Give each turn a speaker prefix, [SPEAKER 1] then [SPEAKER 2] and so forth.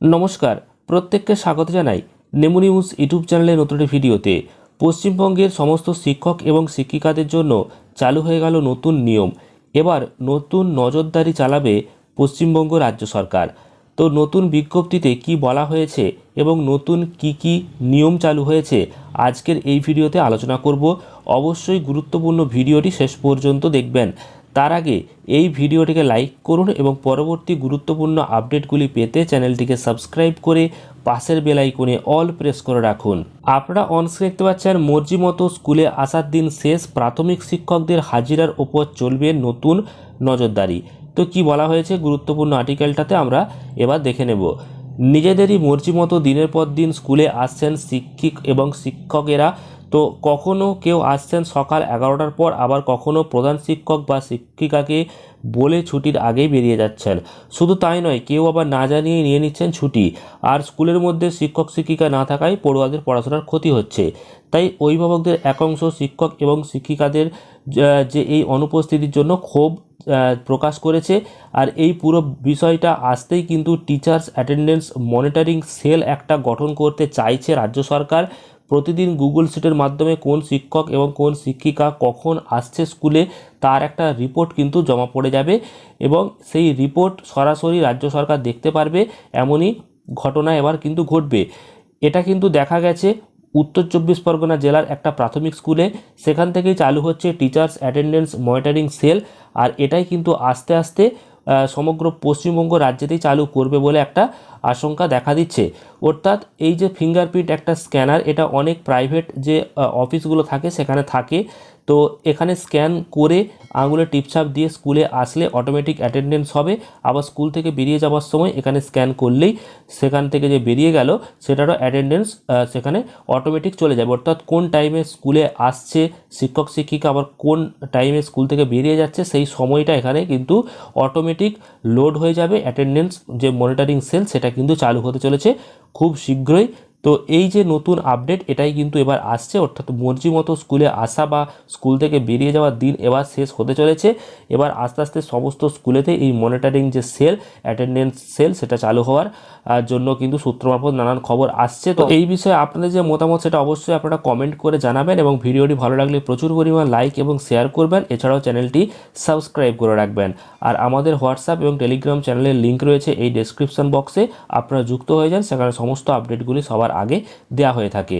[SPEAKER 1] নমস্কার, প্রত্যেককে স্বাগত জানাই নেমু নিউজ ইউটিউব চ্যানেলের নতুন ভিডিওতে। পশ্চিমবঙ্গের সমস্ত শিক্ষক এবং শিক্ষিকাদের জন্য চালু হয়ে গেল নতুন নিয়ম। এবার নতুন নজরদারি চালাবে পশ্চিমবঙ্গ রাজ্য সরকার। তো নতুন বিজ্ঞপ্তিতে কি বলা হয়েছে এবং নতুন কি কি নিয়ম চালু হয়েছে আজকের এই ভিডিওতে আলোচনা করব। অবশ্যই গুরুত্বপূর্ণ ভিডিওটি শেষ পর্যন্ত দেখবেন। তার আগে এই ভিডিওটিকে লাইক করুন এবং পরবর্তী গুরুত্বপূর্ণ আপডেটগুলি পেতে চ্যানেলটিকে সাবস্ক্রাইব করে পাশের বেল আইকনে অল প্রেস করে রাখুন। আপনারা অনস্ক্রিন দেখতে পাচ্ছেন মর্জি মতো স্কুলে আসার দিন শেষ প্রাথমিক শিক্ষকদের হাজিরার ওপর চলবে নতুন নজরদারি। তো কি বলা হয়েছে গুরুত্বপূর্ণ আর্টিকেলটাতে আমরা এবার দেখে নেব। নিজেদেরই মর্জি মতো দিনের পর দিন স্কুলে আসছেন শিক্ষিক এবং শিক্ষকেরা তো কখনো কেউ আসছেন সকাল এগারোটার পর, আবার কখনো প্রধান শিক্ষক বা শিক্ষিকাকে বলে ছুটির আগেই বেরিয়ে যাচ্ছেন। শুধু তাই নয়, কেউ আবার না জানিয়ে নিয়ে নিচ্ছেন ছুটি। আর স্কুলের মধ্যে শিক্ষক, শিক্ষিকা না থাকায় পড়ুয়াদের পড়াশোনার ক্ষতি হচ্ছে। তাই অভিভাবকদের একাংশ শিক্ষক এবং শিক্ষিকাদের যে এই অনুপস্থিতির জন্য ক্ষোভ প্রকাশ করেছে। আর এই পুরো বিষয়টা আসতেই কিন্তু টিচার্স অ্যাটেন্ডেন্স মনিটরিং সেল একটা গঠন করতে চাইছে রাজ্য সরকার। প্রতিদিন গুগল সিটের মাধ্যমে কোন শিক্ষক এবং কোন শিক্ষিকা কখন আসছে স্কুলে, তার একটা রিপোর্ট কিন্তু জমা পড়ে যাবে এবং সেই রিপোর্ট সরাসরি রাজ্য সরকার দেখতে পারবে, এমনই ঘটনা এবার কিন্তু ঘটবে। এটা কিন্তু দেখা গেছে উত্তর চব্বিশ পরগনা জেলার একটা প্রাথমিক স্কুলে, সেখান থেকেই চালু হচ্ছে টিচার্স অ্যাটেন্ডেন্স মনিটরিং সেল আর এটাই কিন্তু আস্তে আস্তে সমগ্র পশ্চিমবঙ্গ রাজ্যেতেই চালু করবে বলে একটা আশঙ্কা দেখা দিচ্ছে। অর্থাৎ এই যে ফিঙ্গারপ্রিন্ট একটা স্ক্যানার এটা অনেক প্রাইভেট যে অফিসগুলো থাকে, সেখানে থাকে। তো এখানে স্ক্যান করে আঙুলের টিপছাপ দিয়ে স্কুলে আসলে অটোমেটিক অ্যাটেন্ডেন্স হবে। আবার স্কুল থেকে বেরিয়ে যাওয়ার সময় এখানে স্ক্যান করলেই সেখান থেকে যে বেরিয়ে গেল, সেটারও অ্যাটেন্ডেন্স সেখানে অটোমেটিক চলে যাবে। অর্থাৎ কোন টাইমে স্কুলে আসছে শিক্ষক, শিক্ষিকা, আবার কোন টাইমে স্কুল থেকে বেরিয়ে যাচ্ছে, সেই সময়টা এখানে কিন্তু অটোমেটিক লোড হয়ে যাবে। অ্যাটেন্ডেন্স যে মনিটরিং সেল সেটা কিন্তু চালু হতে চলেছে খুব শীঘ্রই। তো এই যে নতুন আপডেট এটাই কিন্তু এবার আসছে। অর্থাৎ মর্জি মতো স্কুলে আসা বা স্কুল থেকে বেরিয়ে যাওয়ার দিন এবার শেষ হতে চলেছে। এবার আস্তে আস্তে সমস্ত স্কুলেতে এই মনিটরিং যে সেল অ্যাটেন্ডেন্স সেল সেটা চালু হওয়ার জন্য কিন্তু সূত্র মারফত নানান খবর আসছে। তো এই বিষয়ে আপনাদের যে মতামত, সেটা অবশ্যই আপনারা কমেন্ট করে জানাবেন এবং ভিডিওটি ভালো লাগলে প্রচুর পরিমাণ লাইক এবং শেয়ার করবেন। এছাড়াও চ্যানেলটি সাবস্ক্রাইব করে রাখবেন। আর আমাদের হোয়াটসঅ্যাপ এবং টেলিগ্রাম চ্যানেলের লিঙ্ক রয়েছে এই ডেসক্রিপশন বক্সে আপনারা যুক্ত হয়ে যান, সেখানে সমস্ত আপডেটগুলি সবার আগে দেয়া হয়ে থাকে।